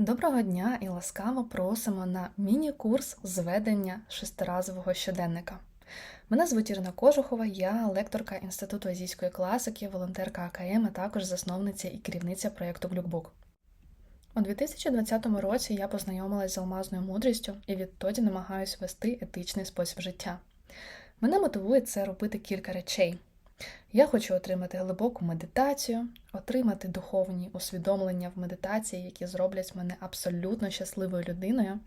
Доброго дня і ласкаво просимо на міні-курс зведення шестиразового щоденника. Мене звуть Ірина Кожухова, я лекторка Інституту азійської класики, волонтерка АКМ, а також засновниця і керівниця проєкту Глюкбук. У 2020 році я познайомилась з алмазною мудрістю і відтоді намагаюся вести етичний спосіб життя. Мене мотивує це робити кілька речей. Я хочу отримати глибоку медитацію, отримати духовні усвідомлення в медитації, які зроблять мене абсолютно щасливою людиною,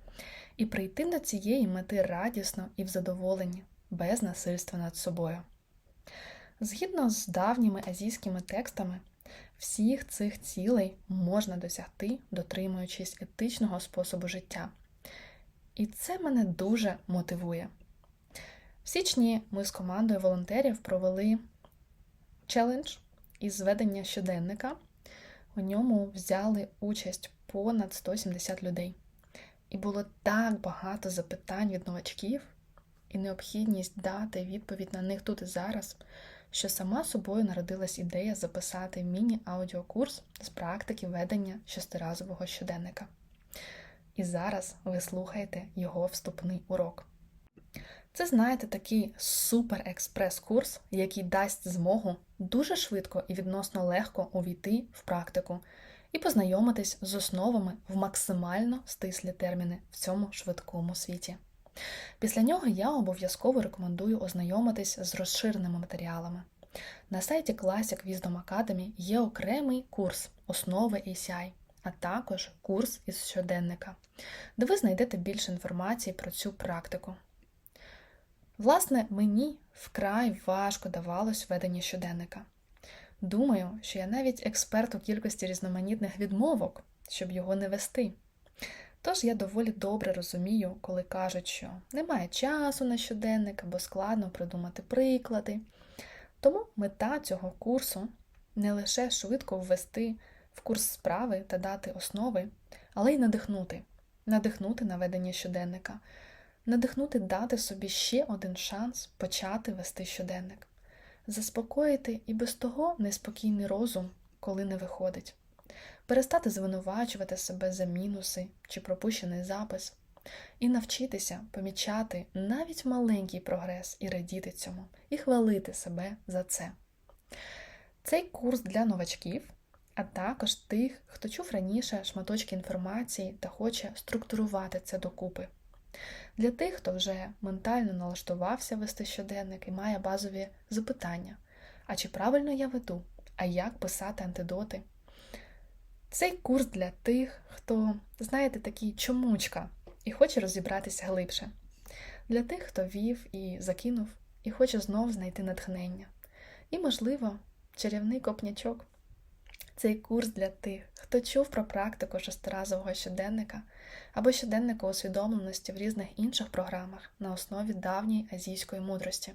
і прийти до цієї мети радісно і в задоволенні, без насильства над собою. Згідно з давніми азійськими текстами, всіх цих цілей можна досягти, дотримуючись етичного способу життя. І це мене дуже мотивує. В січні ми з командою волонтерів провели челендж із зведення щоденника. У ньому взяли участь понад 170 людей. І було так багато запитань від новачків і необхідність дати відповідь на них тут і зараз, що сама собою народилась ідея записати міні-аудіокурс з практики ведення шестиразового щоденника. І зараз ви слухаєте його вступний урок. Це, знаєте, такий супер-експрес-курс, який дасть змогу дуже швидко і відносно легко увійти в практику і познайомитись з основами в максимально стислі терміни в цьому швидкому світі. Після нього я обов'язково рекомендую ознайомитись з розширеними матеріалами. На сайті Classic Wisdom Academy є окремий курс основи ACI, а також курс із щоденника, де ви знайдете більше інформації про цю практику. Власне, мені вкрай важко давалось ведення щоденника. Думаю, що я навіть експерт у кількості різноманітних відмовок, щоб його не вести. Тож я доволі добре розумію, коли кажуть, що немає часу на щоденник або складно придумати приклади. Тому мета цього курсу не лише швидко ввести в курс справи та дати основи, але й надихнути, надихнути на ведення щоденника, надихнути дати собі ще один шанс почати вести щоденник, заспокоїти і без того неспокійний розум, коли не виходить, перестати звинувачувати себе за мінуси чи пропущений запис, і навчитися помічати навіть маленький прогрес і радіти цьому, і хвалити себе за це. Цей курс для новачків. А також тих, хто чув раніше шматочки інформації та хоче структурувати це докупи. Для тих, хто вже ментально налаштувався вести щоденник і має базові запитання: а чи правильно я веду? А як писати антидоти? Цей курс для тих, хто, знаєте, такий чомучка і хоче розібратися глибше. Для тих, хто вів і закинув, і хоче знов знайти натхнення. І, можливо, чарівний копнячок. Цей курс для тих, хто чув про практику шестиразового щоденника або щоденника усвідомленості в різних інших програмах на основі давньої азійської мудрості.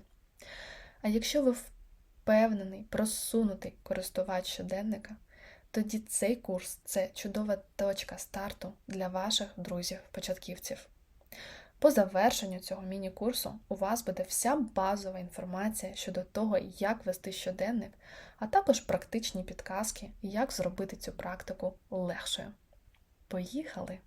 А якщо ви впевнений, просунутий користувач щоденника, тоді цей курс це чудова точка старту для ваших друзів-початківців. По завершенню цього міні-курсу у вас буде вся базова інформація щодо того, як вести щоденник, а також практичні підказки, як зробити цю практику легшою. Поїхали!